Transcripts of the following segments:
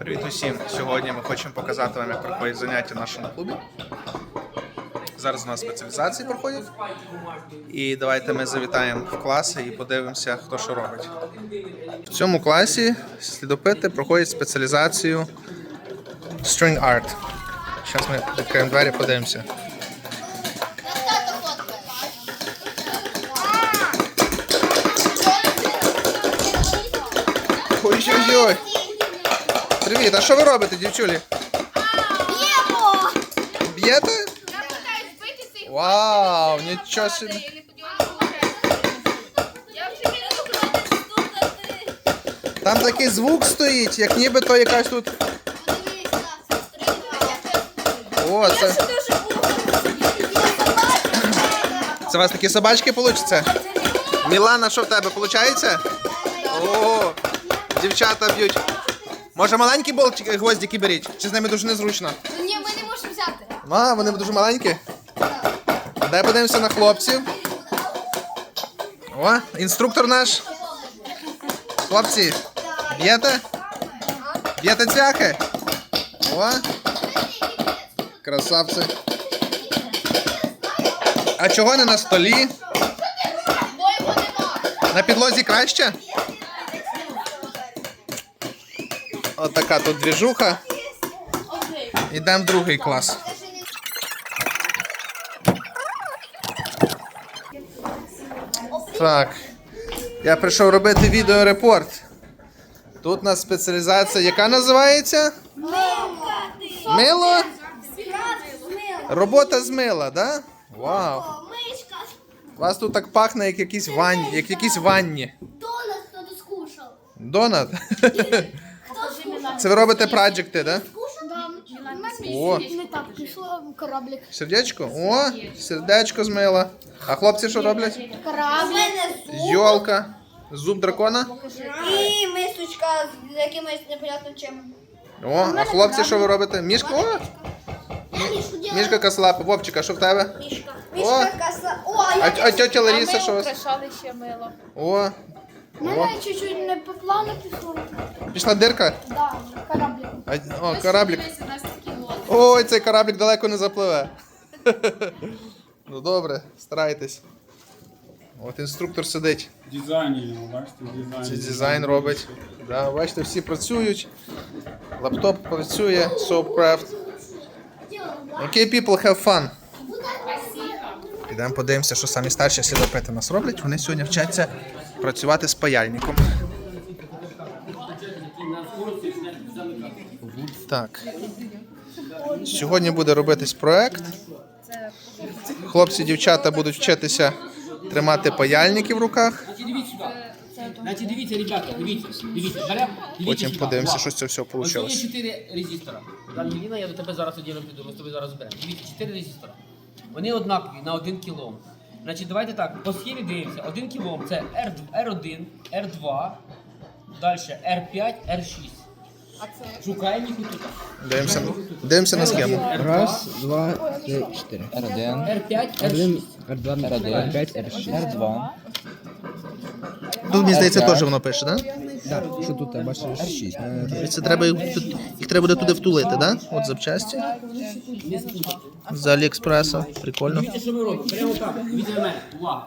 Привіт усім! Сьогодні ми хочемо показати вам, як проходять заняття в нашому клубі. Зараз у нас спеціалізації проходять. І давайте ми завітаємо в класи і подивимося, хто що робить. В цьому класі слідопити проходять спеціалізацію String Art. Зараз ми відкриємо двері, подивимося. Ой-ой-ой! Привіт, а що ви робите, дівчулі? Б'ємо! Б'єте? Я питаюсь Вау, нічого собі. я не. Я вже не стукати. Там такий звук стоїть, як ніби то якась тут. О, це. Це у вас такі собачки получаться? Мілана, що в тебе виходить? О, дівчата б'ють. Може маленькі болтики, гвоздики беріть? Чи з ними дуже незручно? Ні, ми не можемо взяти. А, вони дуже маленькі. Дай подивимося на хлопців. О, інструктор наш. Хлопці, б'єте? Б'єте цвяхи? О, красавці. А чого не на столі? На підлозі краще? От така тут двіжуха. Йдемо в другий клас. Так. Я прийшов робити відеорепорт. Тут у нас спеціалізація, яка називається? Мило? Робота з мила, да? Вау. У вас тут так пахне, як якісь ванні, як якісь ванні. Донат хто-то скушав. Донат. Це ви робите праджекти, да? О. Не так, пішло кораблик. Сердечко? О, сердечко з мила. А хлопці що роблять? Кораблик. Йолка. Зуб дракона. І мисочка з якимось непонятним чим. О, а хлопці що ви робите? Мішка? О, мішка кослапа. Вовчика, що в тебе? Мішка. О. Мішка. О, а А, я а тьотя Ларіса, що у вас? украшали ще мило. О, Мене чуть-чуть не по плану пішло. пішла дирка. Да, кораблик. А, о, кораблік. Дивись, у нас такі лодки. Ой, цей кораблік далеко не запливе. Ну добре, старайтесь. От інструктор сидить. Дизайнер, бачите, дизайн. Це дизайн робить. Да, бачите, всі працюють. Лаптоп працює, Soapcraft. Okay, people have fun. Підемо подивимося, що самі старші слідопити нас роблять. Вони сьогодні вчаться працювати з паяльником. Так. Сьогодні буде робитись проект. Хлопці, дівчата будуть вчитися тримати паяльники в руках. Значить, дивіться, ребята, дивіться, дивіться, беремо, Потім подивимося, що з цього всього Ось вийшло. є чотири резистора. Ангеліна, я до тебе зараз оділом піду, ми з тобою зараз зберемо. Дивіться, чотири резистора. Вони однакові на один кілом. Значить, давайте так, по схемі дивимося. Один кілом це R, R1, R2, далі R5, R6. Шукаємо їх тут. Дивимося, дивимося на схему. Раз, два, три, чотири. R1, R5, R6. Один, R2, R1, R5, R6. R2. Тут, мені здається, теж воно пише, так? Так, що тут, ти бачиш? R6. Це треба їх, тут- їх треба буде туди втулити, так? От запчасті. З Аліекспреса. Прикольно. Дивіться, що ми робимо. Прямо так, на мене. Увага.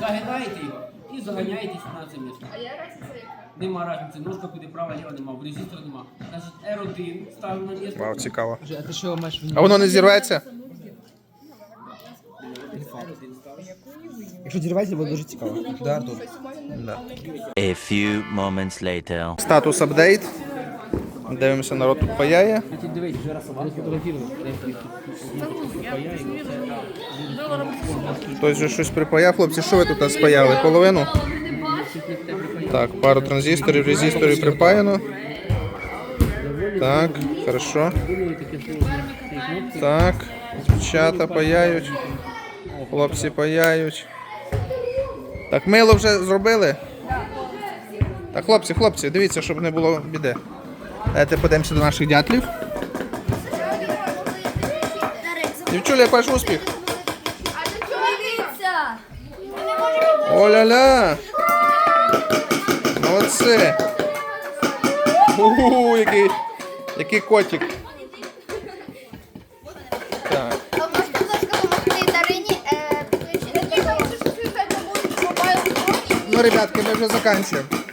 Загинаєте його і заганяєтесь на це місце. А я разниця яка? Нема разниці, ножка куди права, ліва нема, в резистор нема. Значить, R1 ставимо на місце. Вау, цікаво. А ти що маєш А воно не зірветься? Якщо зірвається, буде дуже цікаво. Да, Артур? Да. A few moments later. Статус апдейт. Дивимося, народ тут паяє. Хтось вже щось припаяв. Хлопці, що ви тут спаяли? Половину? Так, пару транзисторів, резисторів припаяно. Так, хорошо. Так, дівчата паяють. Хлопці паяють. Так, мило вже зробили? Так, хлопці, хлопці, дивіться, щоб не було біди. Давайте подивимося до наших дятлів. Дівчуля, ваш успіх? О-ля-ля! Молодці! У, який Який котик? Ну, ребятки, мы уже закінчуємо.